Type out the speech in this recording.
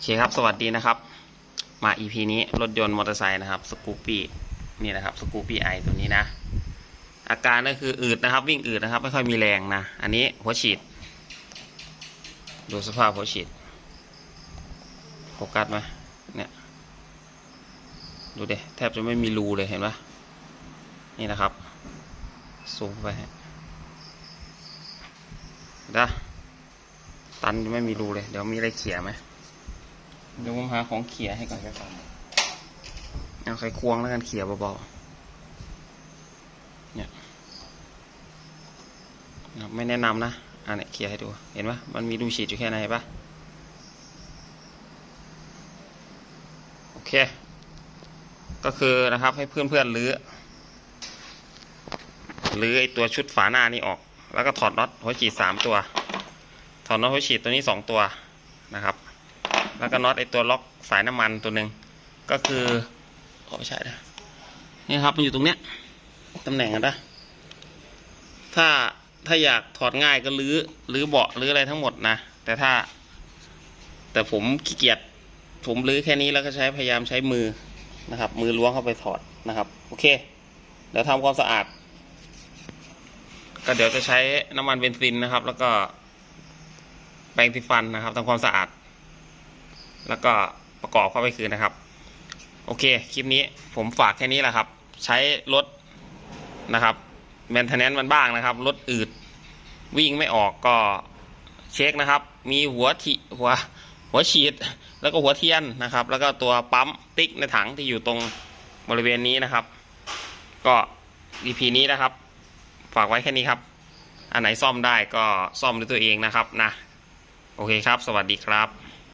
อเคครับสวัสดีนะครับ มา EP นี้รถยนต์มอเตอร์ไซค์นะครับสกูปี้นี่นะครับสกูปี้ไอตัวนี้นะ อาการก็คืออืดนะครับ วิ่งอืดนะครับ ไม่ค่อยมีแรงนะ อันนี้หัวฉีด ดูสภาพหัวฉีดโฟกัสไหมเนี่ยดูเดแทบจะไม่มีรูเลยเห็นปะนี่นะครับซูมไปฮะนะตันไม่มีรูเลย เดี๋ยวมีอะไรเขี่ยไหม เดี๋ยวผมหาของเขี่ยให้ก่อนก็กันเอาไขควงแล้วกันเขี่ยเบาๆเนี่ยไม่แนะนำนะอันนี้เขี่ยให้ดู เห็นปะมันมีรูฉีดอยู่แค่ไหนปะโอเค ก็คือนะครับให้เพื่อนๆรื้อรื้อไอตัวชุดฝาหน้านี่ออก แล้วก็ถอดน็อตหัวฉีดสามตัว ถอดน็อตหัวฉีดตัวนี้สองตัวนะครับ แล้วก็น็อตไอตัวล็อกสายน้ำมันตัวหนึ่งก็คือโอ้ไม่ใช่นะนี่ครับมันอยู่ตรงเนี้ยตำแหน่งกันนะถ้าถ้าอยากถอดง่ายก็รื้อรื้อเบาะรื้ออะไรทั้งหมดนะแต่ถ้า แต่ผมขี้เกียจผมรื้อแค่นี้แล้วก็ใช้พยายามใช้มือนะครับ มือล้วงเข้าไปถอดนะครับ โอเค เดี๋ยวทำความสะอาด ก็เดี๋ยวจะใช้น้ำมันเบนซินนะครับ แล้วก็แปรงสีฟันนะครับทำความสะอาด แล้วก็ประกอบเข้าไปคืนนะครับ โอเค คลิปนี้ผมฝากแค่นี้แหละครับ ใช้รถนะครับแมนเทนแนนมันบ้างนะครับ รถอืดวิ่งไม่ออกก็เช็คนะครับ มีหัวทีหัวหัวฉีด แล้วก็หัวเทียนนะครับ แล้วก็ตัวปั๊มติ๊กในถังที่อยู่ตรงบริเวณนี้นะครับ ก็ EP นี้นะครับ ฝากไว้แค่นี้ครับ อันไหนซ่อมได้ก็ซ่อมด้วยตัวเองนะครับนะ โอเคครับ สวัสดีครับ